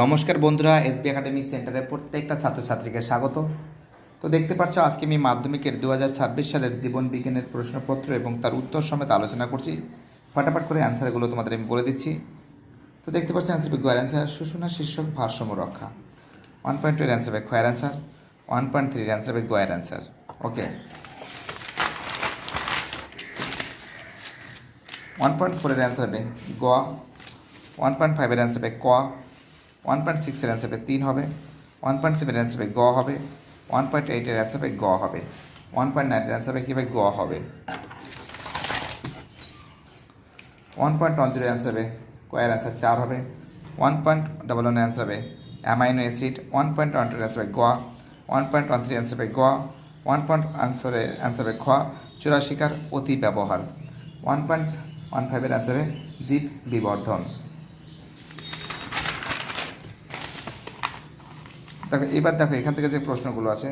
নমস্কার বন্ধুরা, SB academic সেন্টারের প্রত্যেকটা ছাত্রছাত্রীকে স্বাগত। তো দেখতে পাচ্ছ, আজকে আমি মাধ্যমিকের দু হাজার ছাব্বিশ সালের জীবন বিজ্ঞানের প্রশ্নপত্র এবং তার উত্তর সমেত আলোচনা করছি। ফটাফট করে অ্যান্সারগুলো তোমাদের আমি বলে দিচ্ছি। তো দেখতে পাচ্ছি অ্যান্সার বি গোয়ার অ্যান্সার শুশুনা শীর্ষক ভারসাম্য রক্ষা। ওয়ান পয়েন্ট টু এর অ্যান্সার বাই খয়ের অ্যান্সার ওয়ান পয়েন্ট থ্রির অ্যান্সার বাই গোয়ার অ্যান্সার ওকে ওয়ান পয়েন্ট ফোরের অ্যান্সার হবে গোয়া ওয়ান পয়েন্ট ফাইভের অ্যান্সার হবে ক। ওয়ান পয়েন্ট সিক্সের অ্যান্সার হবে তিন হবে ওয়ান পয়েন্ট সেভেনের অ্যান্সার হবে গ হবে ওয়ান পয়েন্ট এইটের অ্যান্সার হবে গ হবে ওয়ান পয়েন্ট নাইনের অ্যান্সার হবে কী হবে গ হবে one point one zero answer হবে কয়ের অ্যান্সার চার হবে ওয়ান পয়েন্ট ডবল ওয়ানের অ্যান্সার হবে amino acid one point one two answer হবে Goa one point one three answer হবে গোয়া ওয়ান পয়েন্ট আনসারে অ্যান্সার হবে খোয়া চুরাশিকার অতি ব্যবহার ওয়ান পয়েন্ট ওয়ান ফাইভের অ্যান্সার হবে জীব বিবর্ধন দেখো, এবার দেখো, এখান থেকে যে প্রশ্নগুলো আছে,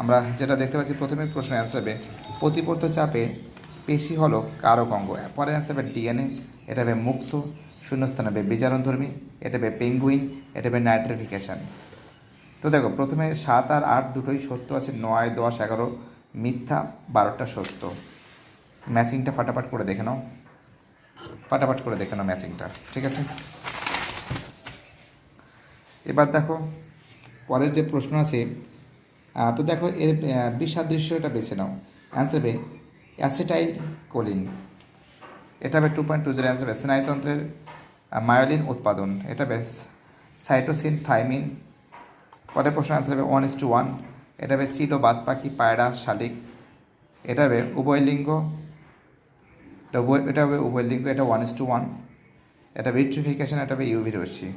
আমরা যেটা দেখতে পাচ্ছি, প্রথমে প্রশ্ন অ্যান্সার হবে চাপে পেশি হলো কারক অঙ্গ। পরে অ্যান্সার হবে ডিএনএ এটা হবে মুক্ত, শূন্যস্থান হবে বিজারণধর্মী এটা হবে পেঙ্গুইন এটা হবে নাইট্রিফিকেশন তো দেখো, প্রথমে সাত আর আট দুটোই সত্য আছে, নয়, দশ, এগারো, মিথ্যা, বারোটা সত্য। ম্যাচিংটা ফাটাফাট করে দেখে নাও। ফাটাফাট করে দেখে নাও ম্যাচিংটা, ঠিক আছে? এবার দেখো পরের যে প্রশ্ন আছে তো দেখো এর আহ, বিসাদৃশ্যটা বেছে নাও। অ্যান্সার হবে অ্যাসেটাইল কোলিন এটা হবে two point two zero answer হবে স্নায়ুতন্ত্রের মায়োলিন উৎপাদন। এটা বেশ সাইটোসিন থাইমিন পরের প্রশ্ন অ্যান্সার হবে ওয়ান ইস টু ওয়ান এটা হবে চিলো বাজ পাখি পায়রা শালিক। এটা হবে উভয় এটা হবে উভয়লিঙ্গ এটা ওয়ান ইস টু ওয়ান এটা ভিট্রিফিকেশন এটা হবে ইউভি রশ্মি।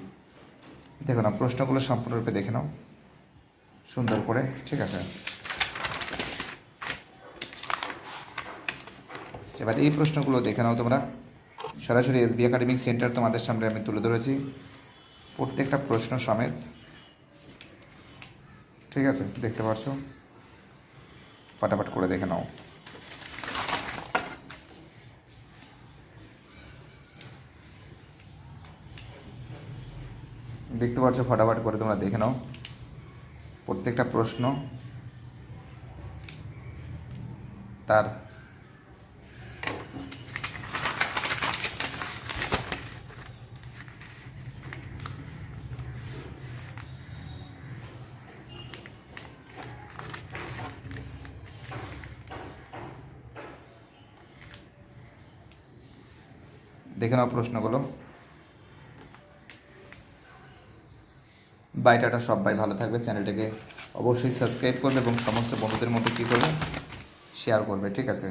দেখো না, প্রশ্নগুলো সম্পূর্ণরূপে দেখে নাও। সুন্দর করে, ঠিক আছে? এবার এই প্রশ্নগুলো দেখে নাও তোমরা। সরাসরি এসবি একাডেমিক সেন্টার তোমাদের সামনে আমি তুলে ধরেছি। প্রত্যেকটা প্রশ্ন সমেত, ঠিক আছে? দেখতে পাচ্ছ ফটাফট করে দেখে নাও। দেখতে পাচ্ছ ফটাফট করে তোমরা দেখে নাও। প্রত্যেকটা প্রশ্ন তার দেখে নাও প্রশ্নগুলো। বাইটাটা সবাই ভালো থাকবে চ্যানেলটাকে অবশ্যই সাবস্ক্রাইব করবে এবং সমস্ত বন্ধুদের মধ্যে কী করবে শেয়ার করবে ঠিক আছে?